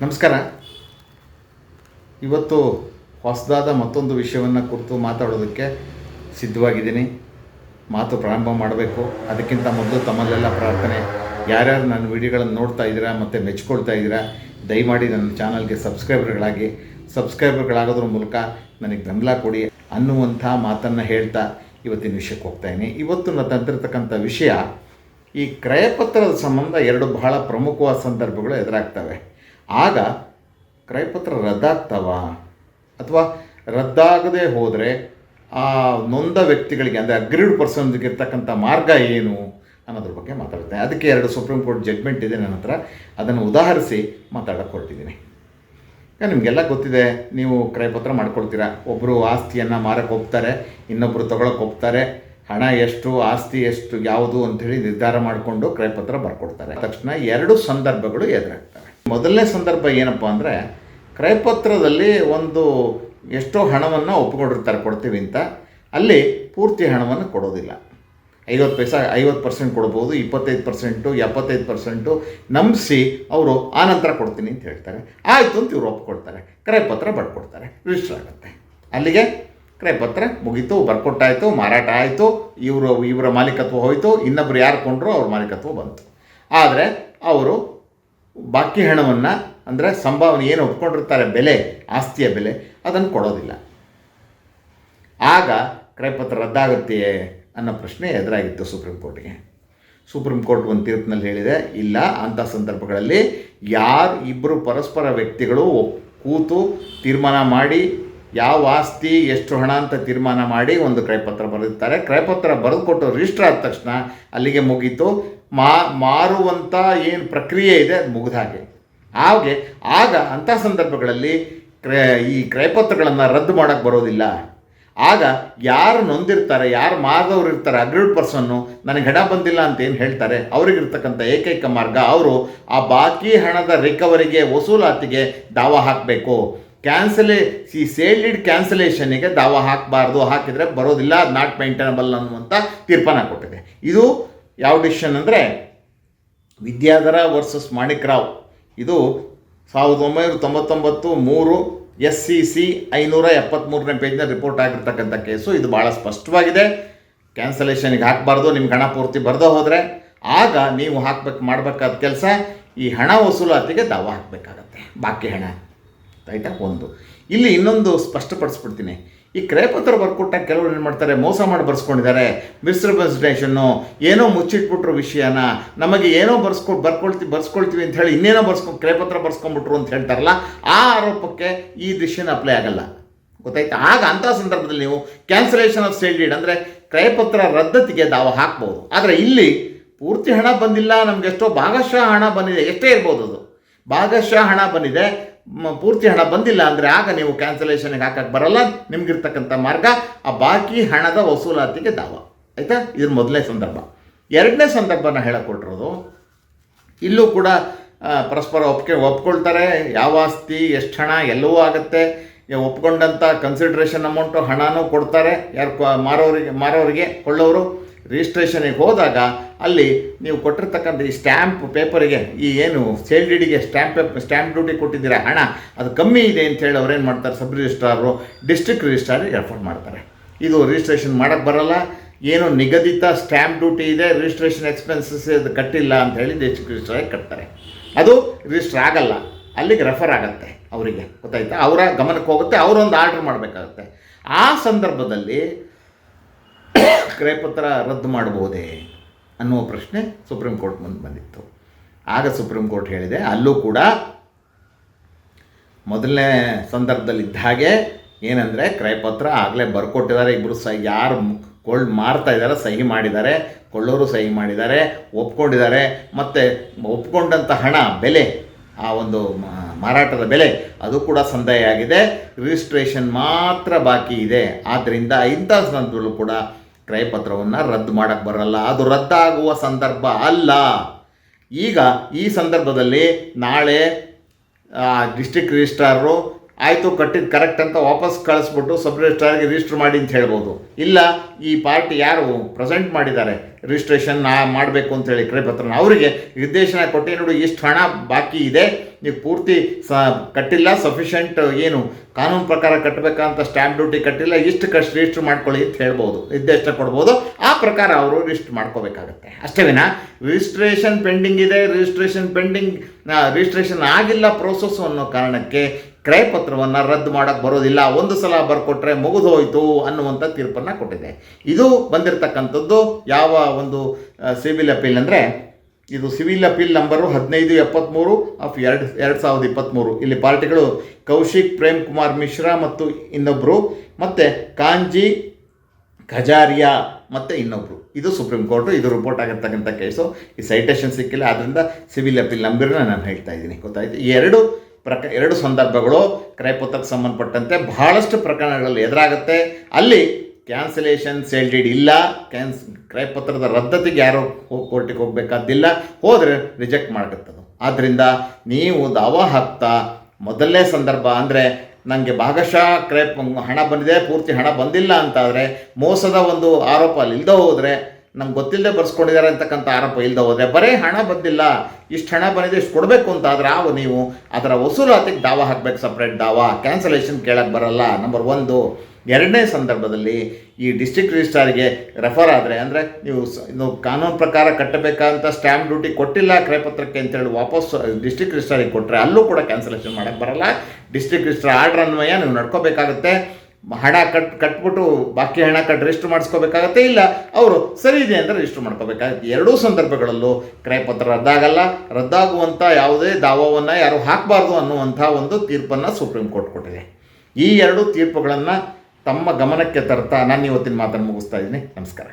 ನಮಸ್ಕಾರ. ಇವತ್ತು ಹೊಸದಾದ ಮತ್ತೊಂದು ವಿಷಯವನ್ನು ಕುರಿತು ಮಾತಾಡೋದಕ್ಕೆ ಸಿದ್ಧವಾಗಿದ್ದೀನಿ. ಮಾತು ಪ್ರಾರಂಭ ಮಾಡಬೇಕು. ಅದಕ್ಕಿಂತ ಮೊದಲು ತಮ್ಮಲ್ಲೆಲ್ಲ ಪ್ರಾರ್ಥನೆ. ಯಾರ್ಯಾರು ನನ್ನ ವಿಡಿಯೋಗಳನ್ನು ನೋಡ್ತಾ ಇದ್ದೀರಾ ಮತ್ತು ಮೆಚ್ಕೊಳ್ತಾ ಇದ್ದೀರಾ, ದಯಮಾಡಿ ನನ್ನ ಚಾನಲ್ಗೆ ಸಬ್ಸ್ಕ್ರೈಬರ್ಗಳಾಗಿ, ಸಬ್ಸ್ಕ್ರೈಬರ್ಗಳಾಗೋದ್ರ ಮೂಲಕ ನನಗೆ ಬೆಂಬಲ ಕೊಡಿ ಅನ್ನುವಂಥ ಮಾತನ್ನು ಹೇಳ್ತಾ ಇವತ್ತಿನ ವಿಷಯಕ್ಕೆ ಹೋಗ್ತಾ ಇದ್ದೀನಿ. ಇವತ್ತು ನಾನು ತಂದಿರತಕ್ಕಂಥ ವಿಷಯ, ಈ ಕ್ರಯಪತ್ರದ ಸಂಬಂಧ ಎರಡು ಬಹಳ ಪ್ರಮುಖವಾದ ಸಂದರ್ಭಗಳು ಎದುರಾಗ್ತವೆ. ಆಗ ಕ್ರಯಪತ್ರ ರದ್ದಾಗ್ತವ? ಅಥವಾ ರದ್ದಾಗದೆ ಹೋದರೆ ಆ ನೊಂದ ವ್ಯಕ್ತಿಗಳಿಗೆ, ಅಂದರೆ ಅಗ್ರೀಡ್ ಪರ್ಸನ್ಗೆ ಇರ್ತಕ್ಕಂಥ ಮಾರ್ಗ ಏನು ಅನ್ನೋದ್ರ ಬಗ್ಗೆ ಮಾತಾಡ್ತೇನೆ. ಅದಕ್ಕೆ ಎರಡು ಸುಪ್ರೀಂ ಕೋರ್ಟ್ ಜಡ್ಮೆಂಟ್ ಇದೆ ನನ್ನ ಹತ್ರ. ಅದನ್ನು ಉದಾಹರಿಸಿ ಮಾತಾಡೋಕ್ಕೆ ಹೊರಟಿದ್ದೀನಿ ಈಗ ನಿಮಗೆಲ್ಲ ಗೊತ್ತಿದೆ, ನೀವು ಕ್ರಯಪತ್ರ ಮಾಡ್ಕೊಳ್ತೀರಾ. ಒಬ್ಬರು ಆಸ್ತಿಯನ್ನು ಮಾರಕ್ಕೆ ಹೋಗ್ತಾರೆ ಇನ್ನೊಬ್ಬರು ತೊಗೊಳಕ್ಕೆ ಹೋಗ್ತಾರೆ ಹಣ ಎಷ್ಟು, ಆಸ್ತಿ ಎಷ್ಟು, ಯಾವುದು ಅಂಥೇಳಿ ನಿರ್ಧಾರ ಮಾಡಿಕೊಂಡು ಕ್ರಯಪತ್ರ ಬರ್ಕೊಡ್ತಾರೆ. ತಕ್ಷಣ ಎರಡು ಸಂದರ್ಭಗಳು ಎದುರಾಗ್ತವೆ. ಮೊದಲನೇ ಸಂದರ್ಭ ಏನಪ್ಪ ಅಂದರೆ, ಕ್ರಯಪತ್ರದಲ್ಲಿ ಒಂದು ಎಷ್ಟೋ ಹಣವನ್ನು ಒಪ್ಪಿಕೊಂಡಿರ್ತಾರೆ ಕೊಡ್ತೀವಿ ಅಂತ. ಅಲ್ಲಿ ಪೂರ್ತಿ ಹಣವನ್ನು ಕೊಡೋದಿಲ್ಲ. ಐವತ್ತು ಪೈಸಾ, ಐವತ್ತು ಪರ್ಸೆಂಟ್ ಕೊಡ್ಬೋದು, ಇಪ್ಪತ್ತೈದು ಪರ್ಸೆಂಟು ಎಪ್ಪತ್ತೈದು ಪರ್ಸೆಂಟು ನಂಬಿಸಿ ಅವರು ಆನಂತರ ಕೊಡ್ತೀನಿ ಅಂತ ಹೇಳ್ತಾರೆ. ಆಯಿತು ಅಂತ ಇವರು ಒಪ್ಕೊಡ್ತಾರೆ. ಕ್ರಯಪತ್ರ ಬರ್ಕೊಡ್ತಾರೆ. ರಿಜಿಸ್ಟರ್ ಆಗುತ್ತೆ. ಅಲ್ಲಿಗೆ ಕ್ರಯಪತ್ರ ಮುಗೀತು ಬರ್ಕೊಟ್ಟಾಯಿತು ಮಾರಾಟ ಆಯಿತು, ಇವರು, ಇವರ ಮಾಲೀಕತ್ವ ಹೋಯಿತು, ಇನ್ನೊಬ್ರು ಯಾರು ಕೊಂಡ್ರು ಅವ್ರ ಮಾಲೀಕತ್ವ ಬಂತು. ಆದರೆ, ಅವರು ಬಾಕಿ ಹಣವನ್ನು ಅಂದರೆ ಸಂಭಾವನೆ ಏನು ಒಪ್ಕೊಂಡಿರ್ತಾರೆ ಬೆಲೆ, ಆಸ್ತಿಯ ಬೆಲೆ, ಅದನ್ನು ಕೊಡೋದಿಲ್ಲ. ಆಗ ಕ್ರಯಪತ್ರ ರದ್ದಾಗುತ್ತೆಯೇ ಅನ್ನೋ ಪ್ರಶ್ನೆ ಎದುರಾಗಿತ್ತು ಸುಪ್ರೀಂ ಕೋರ್ಟ್ಗೆ. ಸುಪ್ರೀಂ ಕೋರ್ಟ್ ಒಂದು ತೀರ್ಪಿನಲ್ಲಿ ಹೇಳಿದೆ, ಇಲ್ಲ, ಅಂಥ ಸಂದರ್ಭಗಳಲ್ಲಿ ಯಾರು ಇಬ್ಬರು ಪರಸ್ಪರ ವ್ಯಕ್ತಿಗಳು ಕೂತು ತೀರ್ಮಾನ ಮಾಡಿ, ಯಾವ ಆಸ್ತಿ, ಎಷ್ಟು ಹಣ ಅಂತ ತೀರ್ಮಾನ ಮಾಡಿ ಒಂದು ಕ್ರಯಪತ್ರ ಬರೆದಿರ್ತಾರೆ. ಕ್ರಯಪತ್ರ ಬರೆದುಕೊಟ್ಟು ರಿಜಿಸ್ಟರ್ ಆದ ತಕ್ಷಣ ಅಲ್ಲಿಗೆ ಮುಗೀತು. ಮಾ ಮಾರುವಂಥ ಏನು ಪ್ರಕ್ರಿಯೆ ಇದೆ ಅದು ಮುಗಿದ ಹಾಗೆ. ಹಾಗೆ, ಆಗ ಅಂಥ ಸಂದರ್ಭಗಳಲ್ಲಿ ಕ್ರಯ ಈ ಕ್ರಯಪತ್ರಗಳನ್ನು ರದ್ದು ಮಾಡೋಕ್ಕೆ ಬರೋದಿಲ್ಲ. ಆಗ ಯಾರು ನೊಂದಿರ್ತಾರೆ, ಯಾರು ಮಾರದವ್ರು ಇರ್ತಾರೆ ಅಗ್ರಿಡ್ ಪರ್ಸನ್ನು ನನಗೆ ಹಣ ಬಂದಿಲ್ಲ ಅಂತ ಏನು ಹೇಳ್ತಾರೆ? ಅವರಿಗಿರ್ತಕ್ಕಂಥ ಏಕೈಕ ಮಾರ್ಗ ಅವರು ಆ ಬಾಕಿ ಹಣದ ರಿಕವರಿಗೆ, ವಸೂಲಾತಿಗೆ ದಾವ ಹಾಕಬೇಕು. ಕ್ಯಾನ್ಸಲೇ, ಈ ಸೇಲ್ಡ್ ಕ್ಯಾನ್ಸಲೇಷನಿಗೆ ದಾವ ಹಾಕಬಾರ್ದು, ಹಾಕಿದರೆ ಬರೋದಿಲ್ಲ ನಾಟ್ ಮೈಂಟೇನಬಲ್ ಅನ್ನುವಂಥ ತೀರ್ಪನ್ನು ಕೊಟ್ಟಿದೆ. ಇದು ಯಾವ ಡಿಸಿಷನ್ ಅಂದರೆ ವಿದ್ಯಾಧರ ವರ್ಸಸ್ ಮಾಣಿಕ್ ರಾವ್. ಇದು ಸಾವಿರದ ಒಂಬೈನೂರ ತೊಂಬತ್ತೊಂಬತ್ತು ಮೂರು ಎಸ್ ಸಿ ಸಿ ಐನೂರ ಎಪ್ಪತ್ತ್ಮೂರನೇ ಪೇಜ್ನ ರಿಪೋರ್ಟ್ ಆಗಿರ್ತಕ್ಕಂಥ ಕೇಸು ಇದು ಭಾಳ ಸ್ಪಷ್ಟವಾಗಿದೆ. ಕ್ಯಾನ್ಸಲೇಷನಿಗೆ ಹಾಕಬಾರ್ದು, ನಿಮ್ಗೆ ಹಣ ಪೂರ್ತಿ ಬರೆದೋ ಹೋದರೆ. ಆಗ ನೀವು ಹಾಕ್ಬೇಕು, ಮಾಡಬೇಕಾದ ಕೆಲಸ, ಈ ಹಣ ವಸೂಲಾತಿಗೆ ದಾವ ಹಾಕಬೇಕಾಗತ್ತೆ. ಬಾಕಿ ಹಣ. ಆಯಿತಾ? ಒಂದು. ಇಲ್ಲಿ ಇನ್ನೊಂದು ಸ್ಪಷ್ಟಪಡಿಸ್ಬಿಡ್ತೀನಿ. ಈ ಕ್ರಯಪತ್ರ ಬರ್ಕೊಟ್ಟಾಗ ಕೆಲವರು ಏನು ಮಾಡ್ತಾರೆ? ಮೋಸ ಮಾಡಿ ಬರ್ಸ್ಕೊಂಡಿದ್ದಾರೆ. ಮಿಸ್ರಿಪ್ರೆಸೆಂಟೇಷನ್ನು ಏನೋ ಮುಚ್ಚಿಟ್ಬಿಟ್ರು ವಿಷಯನ, ನಮಗೆ ಏನೋ ಬರ್ಸ್ಕೊ ಬರ್ಕೊಳ್ತೀವಿ ಬರ್ಸ್ಕೊಳ್ತೀವಿ ಅಂತ ಹೇಳಿ ಇನ್ನೇನೋ ಬರ್ಸ್ಕೊ ಕ್ರಯಪತ್ರ ಬರ್ಸ್ಕೊಂಡ್ಬಿಟ್ರು ಅಂತ ಹೇಳ್ತಾರಲ್ಲ, ಆ ಆರೋಪಕ್ಕೆ ಈ ದೃಶ್ಯನ ಅಪ್ಲೈ ಆಗಲ್ಲ. ಗೊತ್ತಾಯ್ತಾ? ಆಗ ಅಂಥ ಸಂದರ್ಭದಲ್ಲಿ ನೀವು ಕ್ಯಾನ್ಸಲೇಷನ್ ಆಫ್ ಸೇಲ್ ಡೀಡ್ ಅಂದರೆ ಕ್ರಯಪತ್ರ ರದ್ದತಿಗೆ ದಾವ ಹಾಕ್ಬೋದು. ಆದರೆ ಇಲ್ಲಿ ಪೂರ್ತಿ ಹಣ ಬಂದಿಲ್ಲ, ನಮಗೆ ಎಷ್ಟೋ ಭಾಗಶಃ ಹಣ ಬಂದಿದೆ, ಎಷ್ಟೇ ಇರ್ಬೋದು ಅದು. ಭಾಗಶಃ ಹಣ ಬಂದಿದೆ. ಪೂರ್ತಿ ಹಣ ಬಂದಿಲ್ಲ ಅಂದರೆ ಆಗ ನೀವು ಕ್ಯಾನ್ಸಲೇಷನ್ಗೆ ಹಾಕಕ್ಕೆ ಬರಲ್ಲ. ನಿಮಗಿರ್ತಕ್ಕಂಥ ಮಾರ್ಗ, ಆ ಬಾಕಿ ಹಣದ ವಸೂಲಾತಿಗೆ ದಾವ. ಆಯಿತಾ? ಇದ್ರ ಮೊದಲನೇ ಸಂದರ್ಭ. ಎರಡನೇ ಸಂದರ್ಭನ ಹೇಳಿಕೊಟ್ಟಿರೋದು, ಇಲ್ಲೂ ಕೂಡ ಪರಸ್ಪರ ಒಪ್ಕೆ, ಒಪ್ಕೊಳ್ತಾರೆ. ಯಾವ ಆಸ್ತಿ, ಎಷ್ಟು ಹಣ ಎಲ್ಲವೂ ಆಗುತ್ತೆ. ಒಪ್ಕೊಂಡಂಥ ಕನ್ಸಿಡ್ರೇಷನ್ ಅಮೌಂಟು ಹಣನೂ ಕೊಡ್ತಾರೆ. ಯಾರು ಮಾರೋರಿಗೆ ಮಾರೋರಿಗೆ ಕೊಳ್ಳೋರು. ರಿಜಿಸ್ಟ್ರೇಷನಿಗೆ ಹೋದಾಗ ಅಲ್ಲಿ ನೀವು ಕೊಟ್ಟಿರ್ತಕ್ಕಂಥ ಈ ಸ್ಟ್ಯಾಂಪ್ ಪೇಪರಿಗೆ ಈ ಏನು ಸೇಲ್ ಡಿಡಿಗೆ ಸ್ಟ್ಯಾಂಪ್ ಪೇಪ್ ಸ್ಟ್ಯಾಂಪ್ ಡ್ಯೂಟಿ ಕೊಟ್ಟಿದ್ದೀರಾ ಹಣ, ಅದು ಕಮ್ಮಿ ಇದೆ ಅವ್ರು ಏನು ಮಾಡ್ತಾರೆ? ಸಬ್ ರಿಜಿಸ್ಟ್ರಾರು ಡಿಸ್ಟ್ರಿಕ್ಟ್ ರಿಜಿಸ್ಟ್ರಾರಿಗೆ ರೆಫರ್ ಮಾಡ್ತಾರೆ. ಇದು ರಿಜಿಸ್ಟ್ರೇಷನ್ ಮಾಡೋಕ್ಕೆ ಬರಲ್ಲ, ಏನು ನಿಗದಿತ ಸ್ಟ್ಯಾಂಪ್ ಡ್ಯೂಟಿ ಇದೆ ರಿಜಿಸ್ಟ್ರೇಷನ್ ಎಕ್ಸ್ಪೆನ್ಸಸ್ ಇದು ಕಟ್ಟಿಲ್ಲ ಅಂತ ಹೇಳಿ ಡಿಸ್ಟ್ರಿಕ್ಟ್ ರಿಜಿಸ್ಟ್ರಾರಿಗೆ ಕಟ್ತಾರೆ. ಅದು ರಿಜಿಸ್ಟ್ರ್ ಆಗಲ್ಲ, ಅಲ್ಲಿಗೆ ರೆಫರ್ ಆಗುತ್ತೆ ಅವರಿಗೆ, ಗೊತ್ತಾಯ್ತಾ? ಅವರ ಗಮನಕ್ಕೆ ಹೋಗುತ್ತೆ, ಅವರೊಂದು ಆರ್ಡ್ರ್ ಮಾಡಬೇಕಾಗುತ್ತೆ. ಆ ಸಂದರ್ಭದಲ್ಲಿ ಕ್ರಯಪತ್ರ ರದ್ದು ಮಾಡಬಹುದೇ ಅನ್ನುವ ಪ್ರಶ್ನೆ ಸುಪ್ರೀಂ ಕೋರ್ಟ್ ಮುಂದೆ ಬಂದಿತ್ತು. ಆಗ ಸುಪ್ರೀಂ ಕೋರ್ಟ್ ಹೇಳಿದೆ, ಅಲ್ಲೂ ಕೂಡ ಮೊದಲನೇ ಸಂದರ್ಭದಲ್ಲಿದ್ದ ಹಾಗೆ ಏನಂದರೆ ಕ್ರಯಪತ್ರ ಆಗಲೇ ಬರ್ಕೊಟ್ಟಿದ್ದಾರೆ ಇಬ್ಬರು ಸಹಿ, ಯಾರು ಕೊಳ್ಳ್ ಮಾರ್ತಾ ಇದ್ದಾರೆ ಸಹಿ ಮಾಡಿದ್ದಾರೆ, ಕೊಳ್ಳೋರು ಸಹಿ ಮಾಡಿದ್ದಾರೆ, ಒಪ್ಕೊಂಡಿದ್ದಾರೆ, ಮತ್ತು ಒಪ್ಕೊಂಡಂಥ ಹಣ, ಬೆಲೆ, ಆ ಒಂದು ಮಾರಾಟದ ಬೆಲೆ, ಅದು ಕೂಡ ಸಂದಾಯ ಆಗಿದೆ ರಿಜಿಸ್ಟ್ರೇಷನ್ ಮಾತ್ರ ಬಾಕಿ ಇದೆ. ಆದ್ದರಿಂದ ಇಂಥ ಸಂದರ್ಭದಲ್ಲೂ ಕೂಡ ಕ್ರಯಪತ್ರವನ್ನು ರದ್ದು ಮಾಡಕ್ಕೆ ಬರಲ್ಲ. ಅದು ರದ್ದಾಗುವ ಸಂದರ್ಭ ಅಲ್ಲ. ಈಗ ಈ ಸಂದರ್ಭದಲ್ಲಿ ನಾಳೆ ಡಿಸ್ಟ್ರಿಕ್ಟ್ ರಿಜಿಸ್ಟ್ರಾರು ಆಯಿತು ಕಟ್ಟಿದ್ದು ಕರೆಕ್ಟ್ ಅಂತ ವಾಪಸ್ ಕಳಿಸ್ಬಿಟ್ಟು ಸಬ್ ರಿಜಿಸ್ಟ್ರಾರ್ಗೆ ರಿಜಿಸ್ಟರ್ ಮಾಡಿ ಅಂತ ಹೇಳ್ಬೋದು. ಇಲ್ಲ, ಈ ಪಾರ್ಟಿ ಯಾರು ಪ್ರೆಸೆಂಟ್ ಮಾಡಿದ್ದಾರೆ? ರಿಜಿಸ್ಟ್ರೇಷನ್ ಮಾಡಬೇಕು ಅಂತೇಳಿ ಪತ್ರ ಅವರಿಗೆ. ನಿರ್ದೇಶನ ಕೊಟ್ಟು, ನೋಡಿ, ಇಷ್ಟು ಹಣ ಬಾಕಿ ಇದೆ. ನೀವು ಪೂರ್ತಿ ಸ, ಕಟ್ಟಿಲ್ಲ ಸಫಿಷಿಯೆಂಟ್ ಏನು ಕಾನೂನು ಪ್ರಕಾರ ಕಟ್ಟಬೇಕಂತ ಸ್ಟ್ಯಾಂಪ್ ಡ್ಯೂಟಿ ಕಟ್ಟಿಲ್ಲ, ಇಷ್ಟು ಕಷ್ಟು ರಿಜಿಸ್ಟರ್ ಮಾಡ್ಕೊಳ್ಳಿ ಅಂತ ಹೇಳ್ಬೋದು. ನಿರ್ದೇಶನ ಕೊಡ್ಬೋದು. ಆ ಪ್ರಕಾರ ಅವರು ರಿಜಿಸ್ಟರ್ ಮಾಡ್ಕೋಬೇಕಾಗತ್ತೆ. ಅಷ್ಟೇ ವಿನ ರಿಜಿಸ್ಟ್ರೇಷನ್ ಪೆಂಡಿಂಗ್ ಇದೆ ರಿಜಿಸ್ಟ್ರೇಷನ್ ಪೆಂಡಿಂಗ್ ರಿಜಿಸ್ಟ್ರೇಷನ್ ಆಗಿಲ್ಲ ಪ್ರೋಸೆಸ್ ಅನ್ನೋ ಕಾರಣಕ್ಕೆ ಕ್ರಯಪತ್ರವನ್ನು ರದ್ದು ಮಾಡೋಕ್ಕೆ ಬರೋದಿಲ್ಲ. ಒಂದು ಸಲ ಬರ್ಕೊಟ್ರೆ ಮುಗಿದು ಹೋಯಿತು ಅನ್ನುವಂಥ ತೀರ್ಪನ್ನು ಕೊಟ್ಟಿದೆ. ಇದು ಬಂದಿರತಕ್ಕಂಥದ್ದು ಯಾವ ಒಂದು ಸಿವಿಲ್ ಅಪೀಲ್ ಅಂದರೆ ಇದು ಸಿವಿಲ್ ಅಪೀಲ್ ನಂಬರು ಹದಿನೈದು ಎಪ್ಪತ್ತ್ಮೂರು ಆಫ್ ಎರಡು ಎರಡು ಸಾವಿರದ ಇಪ್ಪತ್ತ್ಮೂರು ಇಲ್ಲಿ ಪಾರ್ಟಿಗಳು ಕೌಶಿಕ್, ಪ್ರೇಮ್ ಕುಮಾರ್ ಮಿಶ್ರಾ ಮತ್ತು ಇನ್ನೊಬ್ಬರು ಮತ್ತು ಕಾಂಜಿ ಖಜಾರಿಯಾ ಮತ್ತು ಇನ್ನೊಬ್ಬರು ಇದು ಸುಪ್ರೀಂ ಕೋರ್ಟು, ಇದು ರಿಪೋರ್ಟ್ ಆಗಿರ್ತಕ್ಕಂಥ ಕೇಸು ಈ ಸೈಟೇಷನ್ ಸಿಕ್ಕಿಲ್ಲ. ಆದ್ದರಿಂದ ಸಿವಿಲ್ ಅಪೀಲ್ ನಂಬರ್ನ ನಾನು ಹೇಳ್ತಾ ಇದ್ದೀನಿ. ಗೊತ್ತಾಯಿತು? ಎರಡು ಪ್ರಕ ಎರಡು ಸಂದರ್ಭಗಳು ಕ್ರಯಪತ್ರಕ್ಕೆ ಸಂಬಂಧಪಟ್ಟಂತೆ ಬಹಳಷ್ಟು ಪ್ರಕರಣಗಳಲ್ಲಿ ಎದುರಾಗುತ್ತೆ. ಅಲ್ಲಿ ಕ್ಯಾನ್ಸಲೇಷನ್ ಸೇಲ್ ಡೀಡ್ ಇಲ್ಲ. ಕ್ಯಾನ್ಸ್ ಕ್ರಯಪತ್ರದ ರದ್ದತಿಗೆ ಯಾರು ಕೋರ್ಟಿಗೆ ಹೋಗಬೇಕಾದಿಲ್ಲ ಹೋದರೆ ರಿಜೆಕ್ಟ್ ಮಾಡಕತ್ತದು. ಆದ್ದರಿಂದ ನೀವು ದಾವಾ ಹಾಕ್ತಾ ಮೊದಲನೇ ಸಂದರ್ಭ ಅಂದರೆ ನನಗೆ ಭಾಗಶಃ ಕ್ರಯ ಹಣ ಬಂದಿದೆ, ಪೂರ್ತಿ ಹಣ ಬಂದಿಲ್ಲ ಅಂತಾದರೆ ಮೋಸದ ಒಂದು ಆರೋಪ ಅಲ್ಲಿ ಇಲ್ಲದೆ ಹೋದರೆ ನಮ್ಗೆ ಗೊತ್ತಿಲ್ಲದೆ ಬರ್ಸ್ಕೊಂಡಿದ್ದಾರೆ ಅಂತಕ್ಕಂಥ ಆರೋಪ ಇಲ್ಲದೆ ಹೋದರೆ ಬರೀ ಹಣ ಬಂದಿಲ್ಲ, ಇಷ್ಟು ಹಣ ಬಂದಿದೆ, ಇಷ್ಟು ಕೊಡಬೇಕು ಅಂತ ಆದರೆ ಆವು ನೀವು ಅದರ ವಸೂಲಾತಿಗೆ ದಾವ ಹಾಕಬೇಕು ಸಪ್ರೇಟ್ ದಾವ. ಕ್ಯಾನ್ಸಲೇಷನ್ ಕೇಳಕ್ಕೆ ಬರಲ್ಲ. ನಂಬರ್ ಒಂದು, ಎರಡನೇ ಸಂದರ್ಭದಲ್ಲಿ ಈ ಡಿಸ್ಟಿಕ್ ರಿಜಿಸ್ಟ್ರಾರ್ಗೆ ರೆಫರ್ ಆದರೆ ಅಂದರೆ ನೀವು ಇನ್ನು ಕಾನೂನು ಪ್ರಕಾರ ಕಟ್ಟಬೇಕಂತ ಸ್ಟ್ಯಾಂಪ್ ಡ್ಯೂಟಿ ಕೊಟ್ಟಿಲ್ಲ ಕ್ರಯಪತ್ರಕ್ಕೆ ಅಂತೇಳಿ ವಾಪಸ್ ಡಿಸ್ಟ್ರಿಕ್ಟ್ ರಿಜಿಸ್ಟ್ರಾರಿಗೆ ಕೊಟ್ಟರೆ ಅಲ್ಲೂ ಕೂಡ ಕ್ಯಾನ್ಸಲೇಷನ್ ಮಾಡೋಕ್ಕೆ ಬರಲ್ಲ. ಡಿಸ್ಟಿಕ್ ರಿಜಿಸ್ಟ್ರಾರ್ ಆರ್ಡ್ರ್ ಅನ್ವಯ ನೀವು ನಡ್ಕೋಬೇಕಾಗುತ್ತೆ. ಹಣ ಕಟ್, ಕಟ್ಬಿಟ್ಟು ಬಾಕಿ ಹಣ ಕಟ್ ರಿಜಿಸ್ಟರ್ ಮಾಡಿಸ್ಕೋಬೇಕಾಗತ್ತೆ ಇಲ್ಲ ಅವರು ಸರಿ ಇದೆ ಅಂದರೆ ರಿಜಿಸ್ಟರ್ ಮಾಡ್ಕೋಬೇಕಾಗತ್ತೆ. ಎರಡೂ ಸಂದರ್ಭಗಳಲ್ಲೂ ಕ್ರಯಪತ್ರ ರದ್ದಾಗಲ್ಲ. ರದ್ದಾಗುವಂಥ ಯಾವುದೇ ದಾವವನ್ನು ಯಾರು ಹಾಕಬಾರ್ದು ಅನ್ನುವಂಥ ಒಂದು ತೀರ್ಪನ್ನು ಸುಪ್ರೀಂ ಕೋರ್ಟ್ ಕೊಟ್ಟಿದೆ. ಈ ಎರಡು ತೀರ್ಪುಗಳನ್ನು ತಮ್ಮ ಗಮನಕ್ಕೆ ತರ್ತಾ ನಾನು ಇವತ್ತಿನ ಮಾತನ್ನು ಮುಗಿಸ್ತಾ ಇದ್ದೀನಿ. ನಮಸ್ಕಾರ.